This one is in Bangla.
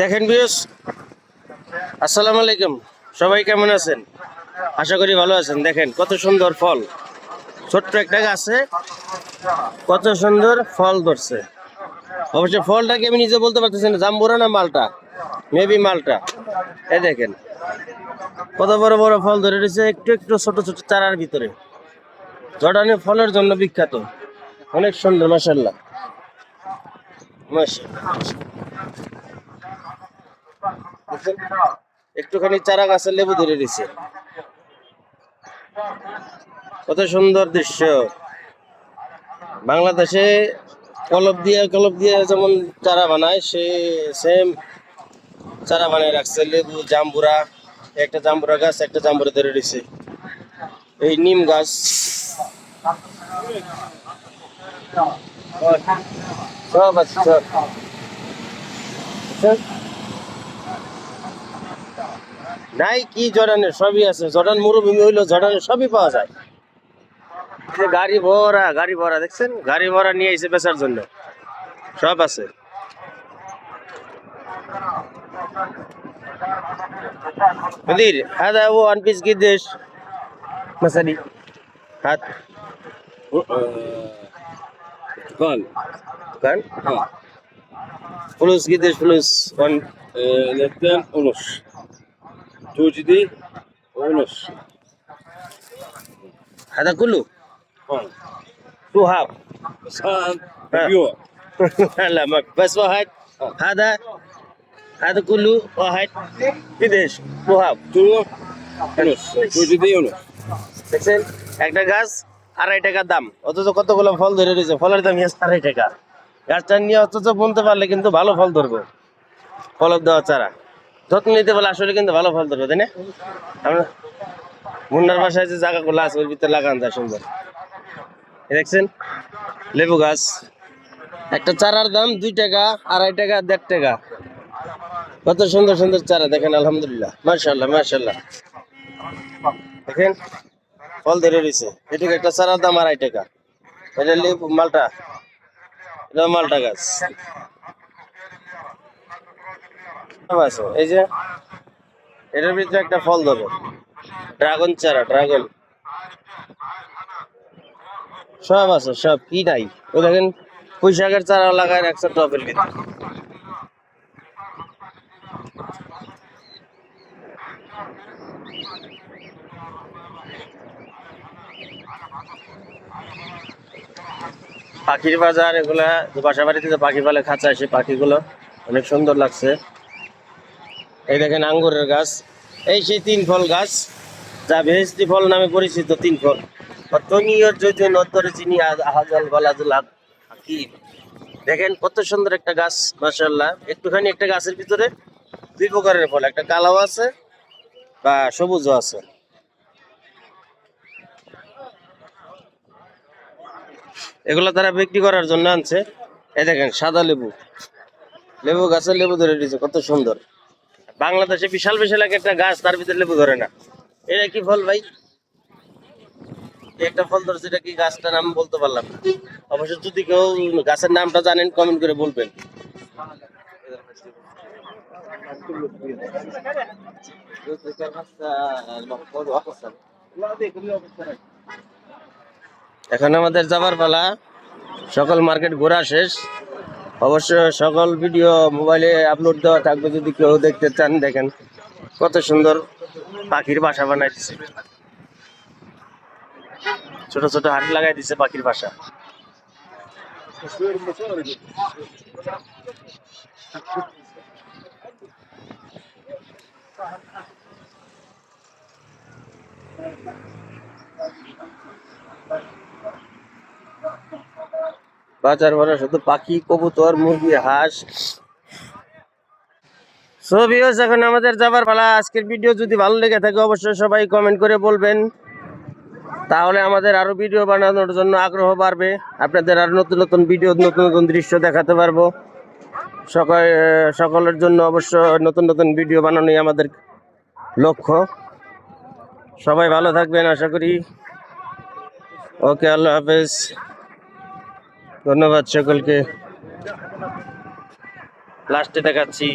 দেখেন বিয়স আসসালামু আলাইকুম। সবাই কেমন আছেন? আশা করি ভালো আছেন। দেখেন, কত সুন্দর ফল। ছোট্ট একটা গাছে কত সুন্দর ফল ধরছে। অবশ্য ফলটাকে আমি নিজে বলতে পারতেছি না, জাম্বুরা না মালটা? মেবি মালটা। এই দেখেন, কত বড় বড় ফল ধরে রয়েছে, একটু একটু ছোট ছোট চারার ভিতরে। জর্ডানি ফলের জন্য বিখ্যাত। অনেক সুন্দর মাসাল্লাহ একটুখানি চারা গাছের লেবু ধরে দিছে। কত সুন্দর দৃশ্য। বাংলাদেশে কলব দিয়ে কলব দিয়ে যেমন চারা বানায়, সে সেম চারা বানায় রাখছে। লেবু, জাম্বুরা, একটা জাম্বুরা গাছ, একটা জাম্বুরা ধরে দিছে। এই নিম গাছ। সব আছে নাই কি জর্ডানের সবই আছে। জর্ডান মরুভূমি হইল জর্ডানের সবই পাওয়া যায়। গাড়ি ভরা গাড়ি ভরা দেখছেন? গাড়ি ভরা নিয়ে এসে বেচার জন্য। সব আছে। মন্দির হাদা ও ওয়ান পিস কি দেশ? মাসালি হাত। কান। কান? হ্যাঁ। ফুলুস কি দেশ ফুলুস ওয়ান লেফটেন উলুস توجدي ونص هذا كله ها تو هاف بس هذا ها. بيوع لا ما بس واحد هذا هذا كله واحد قديش تو هاف تو ونص توجدي ونص দেখছেন একটা গাছ আড়াই টাকা দাম অথচ কতগুলো ফল ধরে রয়েছে ফলের দাম হচ্ছে আড়াই টাকা গাছটা নিয়ে অথচ বলতে পারলে কিন্তু ভালো ফল ধরবে ফলক দেওয়া চারা যত্ন নিতে পারলে আসলে কিন্তু ভালো ফল ধরবে, তাই না? আমরা মুন্নার বাসায় যে জায়গাগুলো আছে, ওর ভিতরে লাগান যায় সুন্দর। দেখছেন? লেবু গাছ। একটা চারার দাম দুই টাকা, আড়াই টাকা, দেড় টাকা। কত সুন্দর সুন্দর চারা, দেখেন, আলহামদুলিল্লাহ। মার্শাল্লাহ মার্শাল্লাহ দেখেন, ফল ধরে রয়েছে। এটুকু একটা চারার দাম আড়াই টাকা। এটা লেবু, মালটা। এটা মালটা গাছ। আছে। এই যে, এটার ভিতরে একটা ফল ধরে। ড্রাগন চারা, ড্রাগন। সব আছে, সব, কি নাই। ওই দেখেন পুঁই শাকের চারা লাগায় রাখছে টপের ভিতরে পাখির বাজার এগুলা বাসা বাড়িতে যে পাখি পালে খাঁচা, সেই পাখিগুলো অনেক সুন্দর লাগছে। এই দেখেন আঙ্গুরের গাছ। এই সেই তিন ফল গাছ, যা ভেস্তি ফল নামে পরিচিত তিন ফল। অত্তরে চিনি দেখেন কত সুন্দর একটা গাছ মাশাল্লাহ একটুখানি একটা গাছের ভিতরে দুই প্রকারের ফল, একটা কালাও আছে বা সবুজও আছে। এগুলো তারা বিক্রি করার জন্য আনছে। এই দেখেন সাদা লেবু। লেবু গাছের লেবু ধরে দিয়েছে, কত সুন্দর। বাংলাদেশে বিশাল বিশাল এক একটা গাছ তার ভিতরে লেবু ধরে না। এটা কি ফল ভাই? একটা ফল ধরছে, এটা কি গাছটার নাম বলতে পারলাম অবশ্য যদি কেউ গাছের নামটা জানেন কমেন্ট করে বলবেন। এখন আমাদের যাবার পালা। সকল মার্কেট ঘোরা শেষ। অবশ্য সকল ভিডিও মোবাইলে আপলোড দেওয়া থাকবে যদি কেউ দেখতে চান, দেখেন কত সুন্দর পাখির বাসা বানাই দিছে ছোট ছোট হাট লাগাই দিছে পাখির বাসা। বাজার ভরা শুধু পাখি, কবুতর, মুরগি, হাঁস। সো এখন আমাদের যাবার পালা। আজকের ভিডিও যদি ভালো লেগে থাকে, অবশ্যই সবাই কমেন্ট করে বলবেন। তাহলে আমাদের আরও ভিডিও বানানোর জন্য আগ্রহ বাড়বে। আপনাদের আরও নতুন নতুন ভিডিও নতুন নতুন দৃশ্য দেখাতে পারব। সকল, সকলের জন্য অবশ্য নতুন নতুন ভিডিও বানানোই আমাদের লক্ষ্য। সবাই ভালো থাকবেন, আশা করি। ওকে আল্লাহ হাফেজ। ধন্যবাদ সকলকে। লাস্টে দেখাচ্ছি।